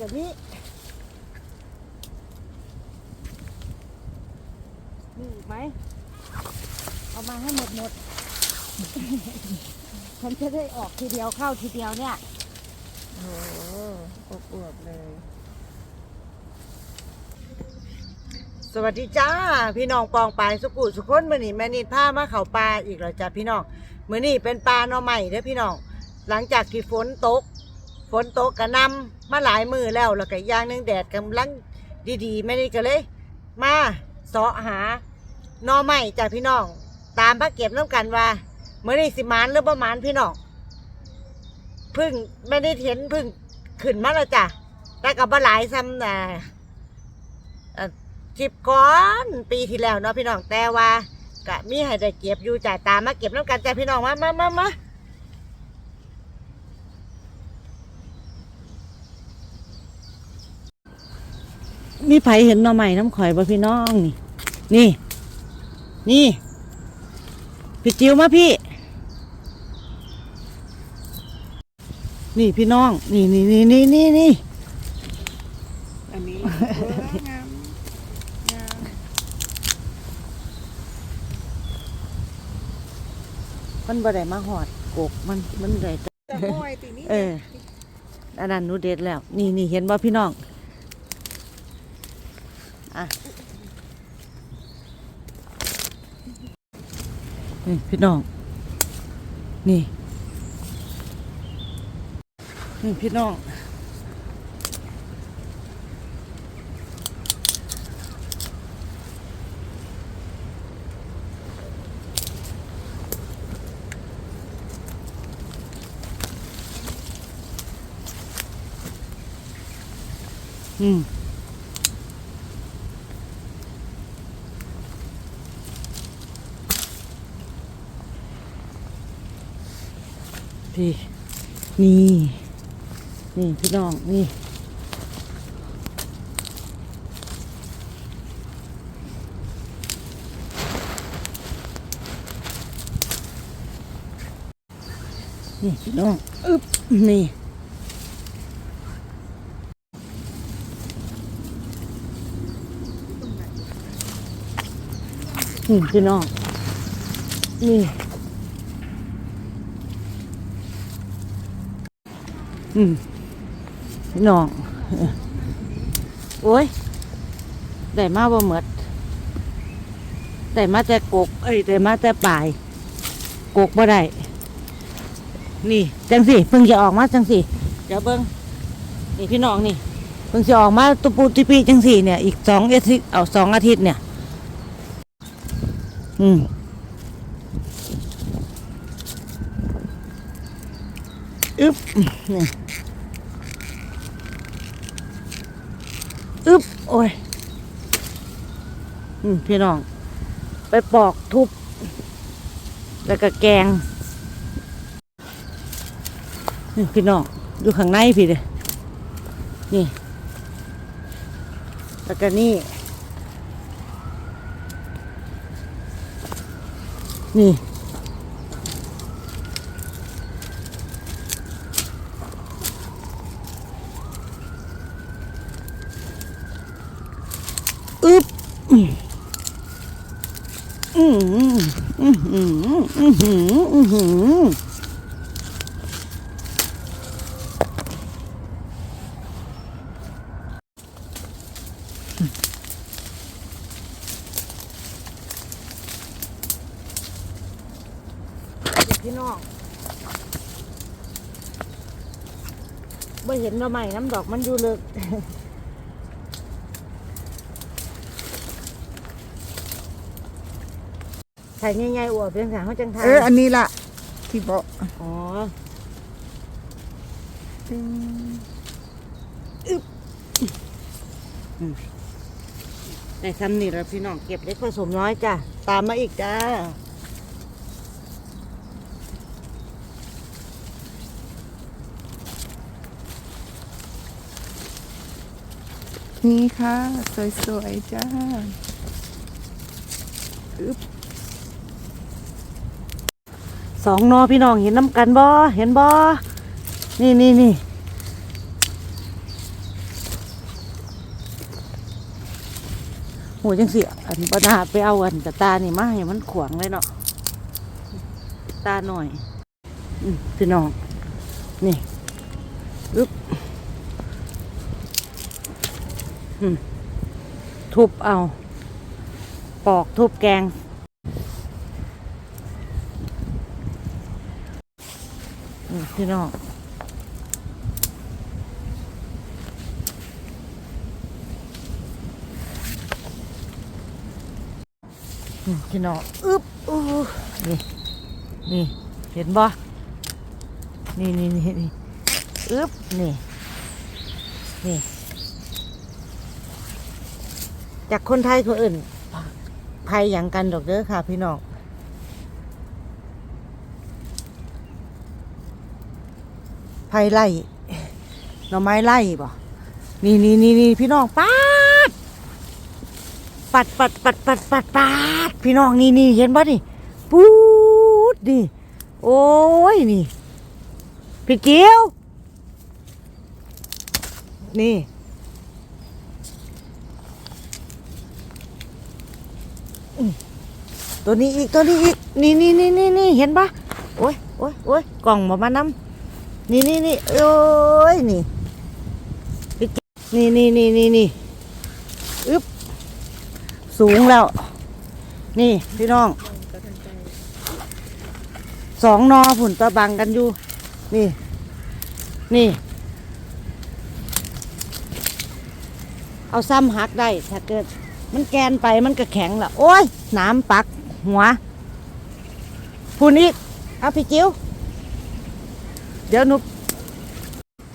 กับนี้มีอีกไหม เอามาให้หมดหมดฉันจะได้ออกทีเดียวเข้าทีเดียวเนี่ย โอ้โหอบอวบเลย สวัสดีจ้า พี่น้องปองปายสุกุสุคนมื่อนี้แม่นิดพามาเขาปลาอีกแล้วจ้าพี่น้องมื่อนี้เป็นปลาหน่อใหม่เด้อพี่น้อง หลังจากที่ฝนตก ฝนตกกระนำมาหลายมือแล้วแล้วก็อีกอย่างหนึงแดดกำลังดีๆแม่นิดก็เลย มาเสาะหาหน่อใหม่จ้าพี่น้อง ตามพระเก็บน้ำกันว่ามื่อนี้สิมานหรือประมานพี่น้องพึ่งแม่นิดเห็นพึ่งขึ้นมาแล้วจ้ะแต่กับหลายซ้ำนะคลิปก่อนปีที่แล้วเนาะพี่น้องแต่ว่ากะมีให้ได้เก็บอยู่จ่ายตามมาเก็บน้ำกันจ้าพี่น้องมามามามา มีไผเห็นหน่อใหม่น้ำข่อยบ่พี่น้องนี่ นี่ นี่ พี่จิวมาพี่ นี่พี่น้อง นี่นี่นี่นี่นี่นี่อันนี้เอองามงามมันบ่ได้มาหอดกกมันมันได้แต่แต่มอยตีนี้เอออันนั้นหนูเด็ดแล้ว นี่นี่เห็นว่าพี่น้องอะ นี่พี่น้อง นี่ นี่พี่น้องอืม พี่นี่นี่พี่น้องนี่นี่พี่น้องอึ๊บนี่นี่พี่น้องนี่ อืมพี่น้อง โอ้ย ได้มาบ่เหมดได้มาแต่กก เอ้ยได้มาแต่ปลาย กกบ่ได้ นี่ จังสิเพิ่งจะออกมาจังสิเดี๋ยวเบิ้งนี่พี่น้องนี่ เพิ่งจะออกมาตุปูติปีจังสี่เนี่ย อีกสองอาทิตย์ เอาสองอาทิตย์เนี่ย อืม อึ๊บนี่อึ๊บโอ้ยอพี่น้อง ไปปอกทุบ แล้วก็แกงนี่พี่น้องดูข้างในพี่เลยนี่ แล้วก็นี่ นี่ อึ๊บ อืม อืมอืมอืมอืมอืมอืมพี่น้องไม่เห็นเราใหม่น้ำดอกมันอยู่เล ยใส่ง่ายๆอวบเพียงสามเขาจังทานเอออันนี้ล่ะ ที่บอกอ๋อตึ้งในซ้ำนี่เราพี่น้องเก็บเล็กผสมน้อยจ้ะ ตามมาอีกจ้านี่ค่ะ สวย ๆ จ้า อึ๊บ สองนอพี่น้องเห็นน้ำกันบ่เห็นบ่นี่นี่นี่โหจังสิอันปนาไปเอาอันกับตานี่มาให้มันขวางเลยเนาะตาหน่อยพี่น้อง นี่อึ๊บทุบเอา ปอกทุบแกง พี่น้องพี่น้องอึ๊บอู้นี่ นี่ เห็นบ่ นี่นี่นี่นี่อึ๊บ นี่ นี่ จากคนไทยคนอื่นภัยอย่างกันดอกเด้อค่ะพี่น้อง ไผ่ไล่หน่อไม้ไล่บ่นี่นี่นี่นี่พี่น้องปาดปัดปัดปัดปัดปัดปัดพี่น้องนี่นี่เห็นบ่นี่ปูดนี่ โอ้ยนี่ พี่เกียว นี่ตัวนี้อีกตัวนี้อีกนี่นี่นี่นี่นี่เห็นปะโอ้ยโอ้ยโอ้ยกล่องมามานำ นี่นี่นี่โอ้ยนี่พี่เกียวนี่นี่นี่นี่นี่อึ๊บสูงแล้ว นี่พี่น้องสองนอผุ่นตะบังกันอยู่ นี่ นี่ เอาซ้ำหักได้ ถ้าเกิด มันแกนไปมันก็แข็งละโอ้ยน้ำปักหัวพูนอีกเอาพี่จิ๋ว เดี๋ยวหนุบ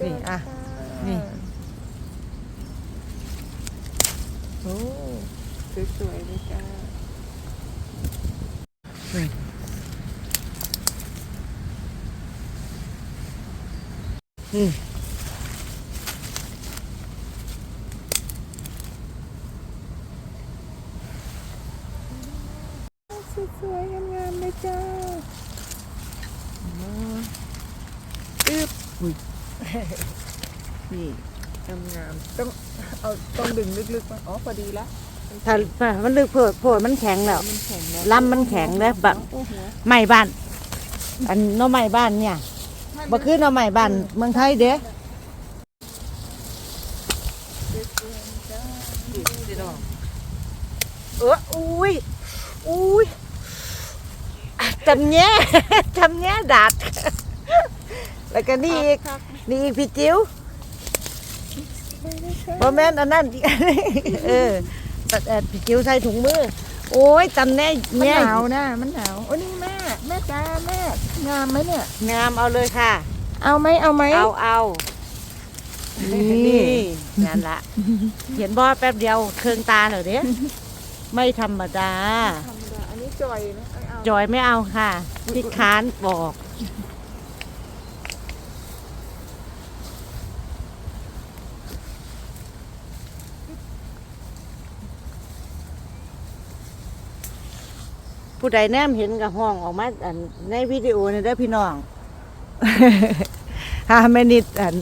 นี่อะ นี่ โอ้สวยๆเลยจ้าอืม สวยๆงามๆเลยจ้า อึ๊บนี่งามๆต้องเอาต้องดึงลึกๆมาอ๋อพอดีแล้วถ้าถ้ามันลึกโผดโผดมันแข็งแล้วมันแข็งแล้วลำมันแข็งแล้วแบบโอ้โหไม้บ้าน อันหน้อไม้บ้านเนี่ยบ่คือหน้อไม้บ้านเมืองไทยเด้เอออุ้ยอุ้ยจำแง่จำแง่ดัด แล้วก็นี่อีกครับนี่อีกพี่จิ๋วไม่ได้ใช่บ่แม่นอันนั้นอีกเออแต่แต่พี่จิ๋วใส่ถุงมือ โอ้ยจำแน่มันแง่หนาวนะมันหนาวโอ้นี่แม่แม่จ้าแม่งามไหมเนี่ย งามเอาเลยค่ะ เอาไหมเอาไหมเอาเอานี่นี่นั่นละเห็นบ่แป๊บเดียวเคืองตาเหรอเด้ไม่ธรรมดาธรรมดาอันนี้จอยนะเอาเอาจอยไม่เอาค่ะพี่ค้านบอก ผู้ใดแนมเห็นกับห้องออกมาอันในวิดีโอนี่เด้อพี่น้องฮาแม่นิดอัน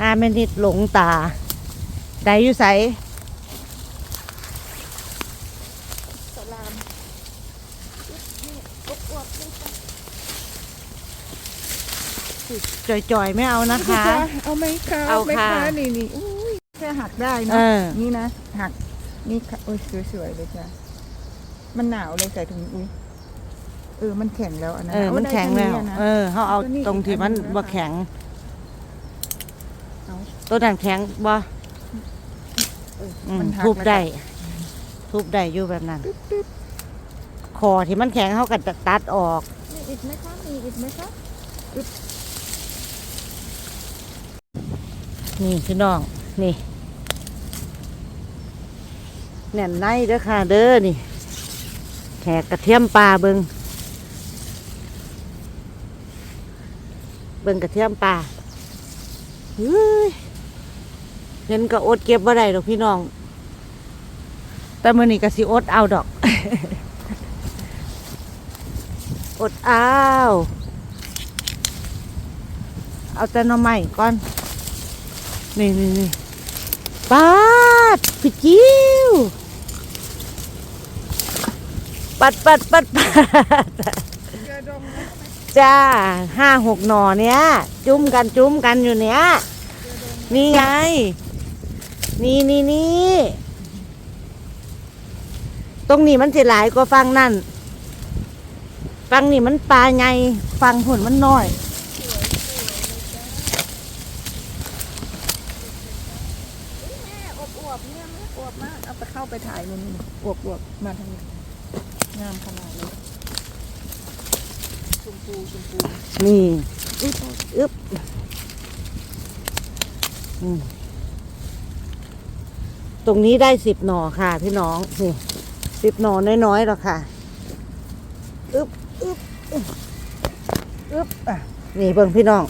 ฮาแม่นิดหลงตาใดอยู่ใสสลามนี่อวบๆเลยจ้ะจอยๆไม่เอานะคะ เอาไหมคะเอาไหมค่ะ นี่นี่อุ้ยแค่หักได้เอเนาะอนี่นะหักนี่ค่ะโอ้ยสวยๆเลยจ้ะมันหนาวเลยใส่ถุงอุ้ยเออมันแข็งแล้วอันนั้นเออมันแข็งแล้วเอาได้เอเท่านี้อะนะอเขาเอาตัวนี้ตรงที่มันอีกอันหนึ่งบ่นะคะแข็ง เอา ตัวนั้นแข็งบ่เอออืมมันหักทุบแล้วได้ ทุบได้อยู่แบบนั้นตึ๊บตึ๊บคอที่มันแข็งเขาก็จะตัดออกมีอีกไหมคะมีอีกไหมคะนี่พี่น้อง นี่ แน่นในเด้อค่ะเด้อนี่แขกกระเทียมปลาเบิงเบิงกระเทียมปลาเฮ้ยเห็นก็อดเก็บบ่ได้ดอกพี่น้อง แต่มื้อนี้ก็สิอดเอาดอก อดเอาเอาแต่หน่อไม้ก่อน นี่นี่นี่ปาดพี่จิ๋ว ปัดปัดปัดปัดจ้าห้าหกหน่อเนี้ยจุ้มกันจุ้มกันอยู่เนี้ยนี่ไง นี่นี่นี่ตรงนี้มันสิหลายกว่าฟังนั่น ฟังนี่มันปลาไงฟังผลมันน้อยแม่อบอวบเนี่ยแม่อวบมากเอาไปเข้าไปถ่ายมันอวบอวบมาทางนี้ งามขนาดเลยชมพูชมพูนี่อึ๊บอึ๊บอืมตรงนี้ได้สิบหน่อค่ะพี่น้องนี่สิบหน่อน้อยๆหรอกค่ะอึ๊บอึ๊บอึ๊บอึ๊บอะนี่เบิ่งพี่น้อง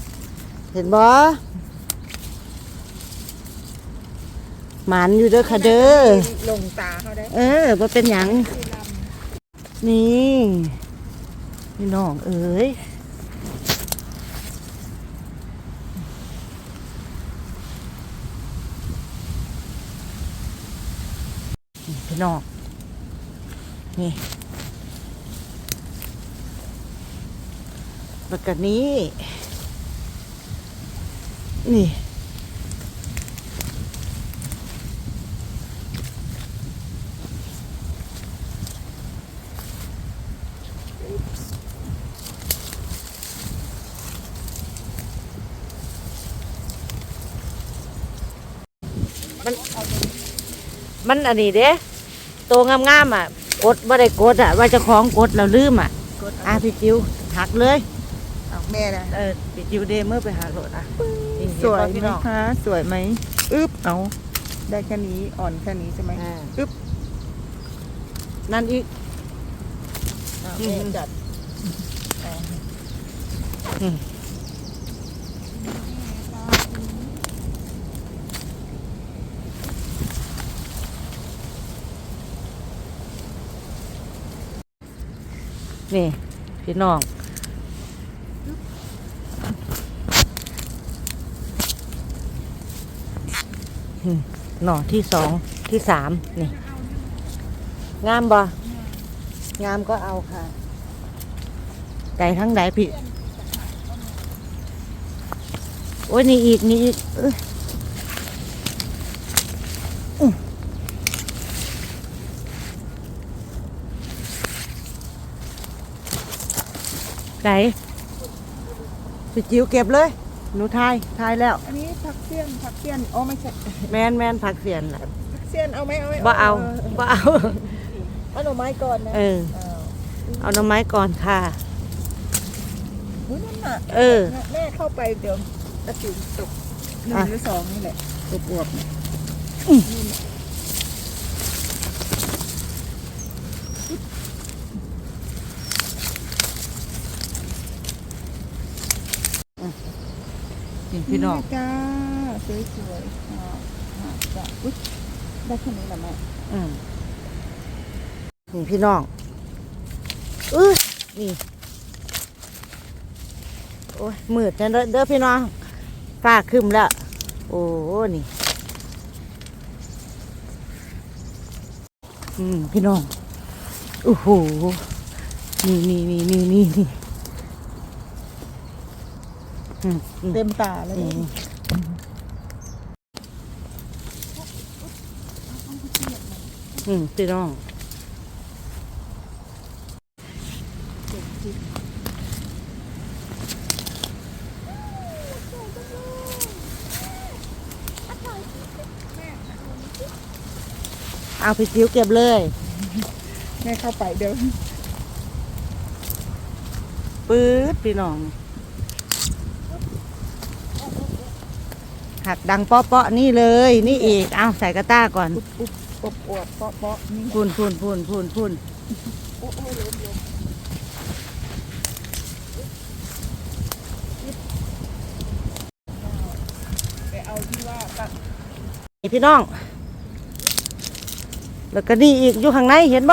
เห็นบ่หมันอยู่เด้อค่ะเด้อลงตาเขาได้ เออว่าเป็นหยัง นี่พี่น้องเอ๋ยนี่พี่น้อง นี่แล้วก็นี้ นี่ มันอันนี้เด้โตงามๆอะกดบ่ได้กดอะ ว่าเจะคล้าของกดเราลืมอะกดอะพี่จิวหักเลยเอาแม่นะเออพี่จิวเดเมื่อไปหาโหลดอะนี่สวยเห็นไหมบ่พี่น้องคะสวยไหมอึ๊บเอาได้แค่นี้อ่อนแค่นี้ใช่ไหมอ่าอึ๊บนั่นอีกเอาอืแม่มจัดเอา อืม นี่ พี่น้องหน่อที่สองที่สามนี่ งามบ่งามก็เอาค่ะไก่ทั้งใดพี่ โอ้ยนี่อีก นี่อีกเอ้ยอื้อ ไก่พี่จิ๋วเก็บเลยหนูทายทายแล้ว อันนี้ผักเสี้ยนผักเสี้ยนอ๋อไม่ใช่แมนแมนผักเสียนน่ะผักเสี้ยนเอาไหมเอาไหมบ่เอาบ่เอาเอาหน่อไม้ก่อนนะเออ เอาเอาหน่อไม้ก่อนค่ะอุ้ยนั่นน่ะเออแม่เข้าไปเดี๋ยวตะสิวตกหนึ่งอะหรือสองนี่แหละอวบๆเนี่ย นี่ พี่น้องจ้าสวยๆค่ะค่ะจ้ะอุ๊ยได้แค่นี้แหละแม่อืมนี่พี่น้องเออนี่โอ้ยมืดจังเด้อเด้อพี่น้องฟ้าครึมแล้ว โอ้นี่อืมพี่น้องโอ้โหนี่นี่นี่นี่นี่นี่อืมอืม เต็มตาแล้วอืเนี่ยมอืมพี่น้องเอาพี่จิ๋วเก็บเลย แม่เข้าไปเดี๋ยวปื๊ดพี่น้อง หักดังเปาะๆนี่เลย นี่อีก เอาใส่กระต้าก่อนอุ๊บอุ๊บอบอวบเปาะเปาะนี่พูนพูนพูนพูนพูนโอ้โอ้ล้มล้มไปเอาที่ว่าตักนี่พี่น้อง แล้วก็นี่อีกอยู่ข้างในเห็นป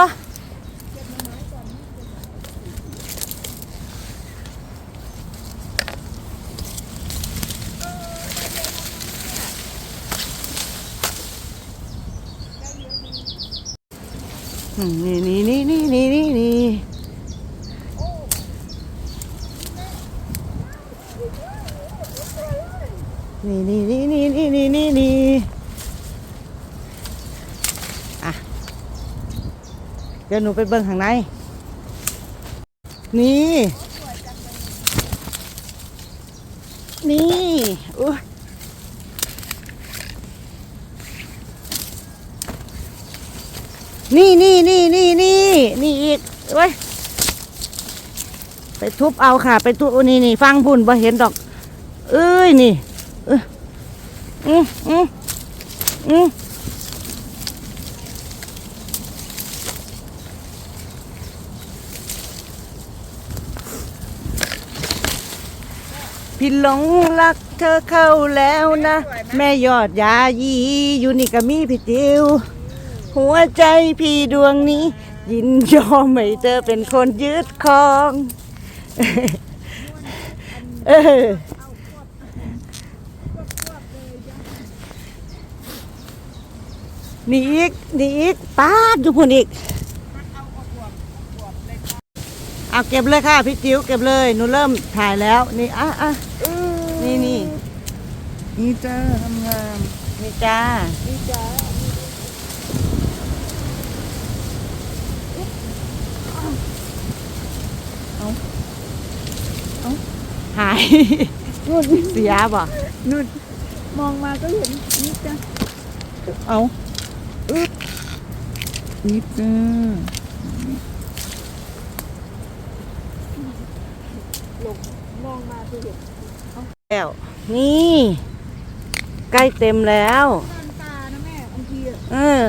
ยวหนูไปเบิ่งข้างใน นี่ นี่อุ้ยนี่นี่นี่นี่นี่นี่อีกเว้ยไปทุบเอาค่ะ ไปทุบนี่นี่ฟังพุ่นบ่เห็นดอก เอ้ยนี่ เอ้ยอืมอืมอืม พี่หลงรักเธอเข้าแล้วนะ แม่ยอดยายีอยู่นี่ก็มีพี่ติว หัวใจพี่ดวงนี้ ยินยอมให้เธอเป็นคนยึดครอง เออนี่อีกนี่อีกป้าดอยู่พุ่นอีก เอาเก็บเลยค่ะพี่จิ๋วเก็บเลยหนูเริ่มถ่ายแล้ว นี่อะอะนี่นี่นี่จ้าทำงามนี่จ้านี่จ้าหายนู่นเสียบ่นู่นมองมาก็เห็นนี่จ้าเอานี่จ้า มองมาก็เห็นแล้วนี่ ใกล้เต็มแล้ว ตานตานะแม่บางทีอะเออ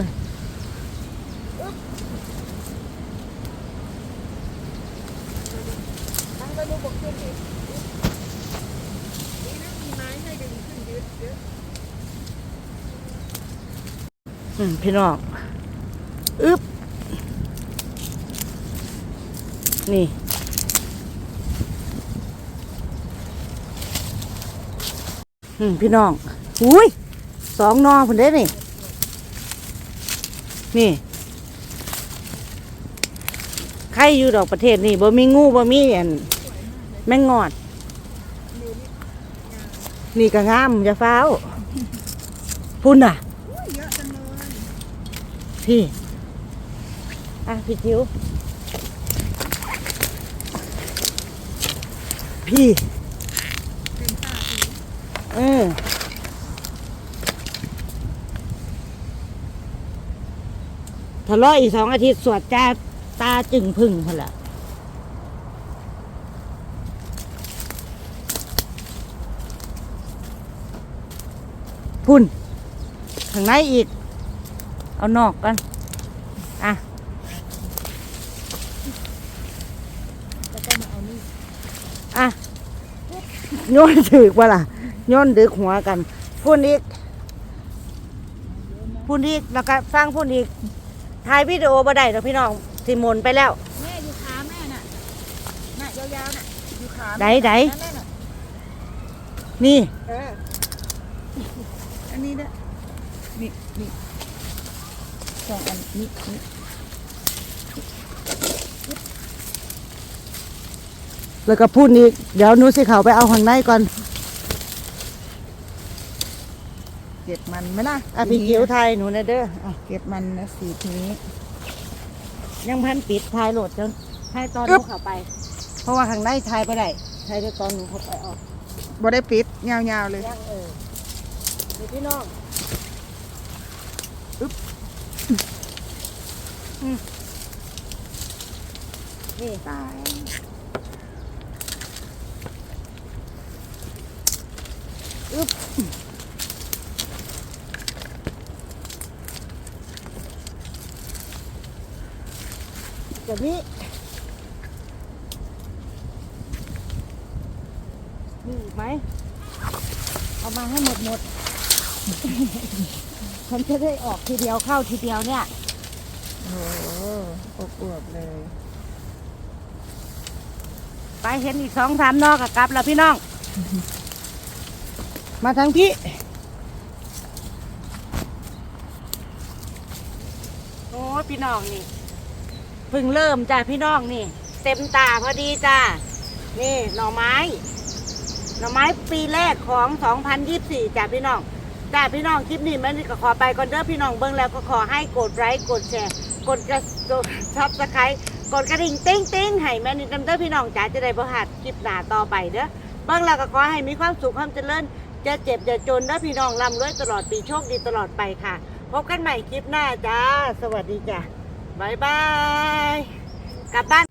ทางก็ดูบอกขึ้นอีกนี่นะมีไม้ให้ดึงขึ้นเยอะเยอะอืมพี่น้องอึ๊บ นี่ อืมพี่น้องอุ้ยสองนอคนเด้นี่ นี่ใครอยู่ดอกประเทศนี่บ่มีงูบ่มีอันแมงงอด นี่ก็งามอย่าฟ้าวพุ่นอะพี่อะพี่จิ๋วพี่ เป็นตาสี เออ ทะเลาะอีกสองอาทิตย์สวดจ้าตาจึงพึ่งพนละพุ่นข้างในอีก เอานอกกัน อะอะโย้อนถือกว่าล่ะโย้อนดึกหัวกันพูดอีกพูดอีก แล้วก็ฟังพูดอีก ถ่ายวิดีโอบ่ได้หรอกพี่น้องสิหมนไปแล้ว แม่อยู่ขาแม่น่ะน่ะยาวๆน่ะอยู่ขาแม่ไหนไหนนั่นน่ะนี่เอออันนี้ด้วยนี่นี่สองอันนี้นี่แล้วก็พูดอีกเดี๋ยวหนูสิเขาไปเอาข้างในก่อน เก็บมันไหมล่ะอะพี่จิ๋วไทยหนูนะเด้ออะเก็บมันนะสีทีนี้ ยังพันปิดทายโหลดจนทายตอนหอึ๊นูบเข้าไป เพราะว่าข้างในทายไปได้ทายแต่ตอนหนูเข้าไปออกบ่ได้ปิดยาวๆเลยยังเออนี่พี่น้องอึ๊บอืมนี่ตายแบ บนี้มีอีกไหม เอามาให้หมดหมดฉันจะได้ออกทีเดียวเข้าทีเดียวเนี่ยโอ้โหอบอวบๆเลย ไปเห็นอีกสองสามนอกกับกลับแล้วพี่น้อง มาทางพี่โอ้ยพี่น้องนี่ เพิ่งเริ่มจ้ะพี่น้องนี่ เต็มตาพอดีจ้านี่หน่อไม้ หน่อไม้ปีแรกของ 2024จ้ะพี่น้องจ้าพี่น้องคลิปนี้แม่นี่ก็ขอไปก่อนเด้อพี่น้องเบิ่งแล้วก็ขอให้กดไลค์กดแชร์กดกระซับสไครต์กดกระดิ่งติ้งติ้งให้แม่นี่นำเด้อพี่น้องจ๋าจะได้บ่พลาดคลิปหน้าต่อไปเด้อเบิ่งแล้วก็ขอให้มีความสุขความเจริญจะเจ็บจะจนเด้อพี่น้องร่ำรวยตลอดปีโชคดีตลอดไปค่ะ พบกันใหม่คลิปหน้าจ้า สวัสดีจ้ะ บายบาย กลับบ้าน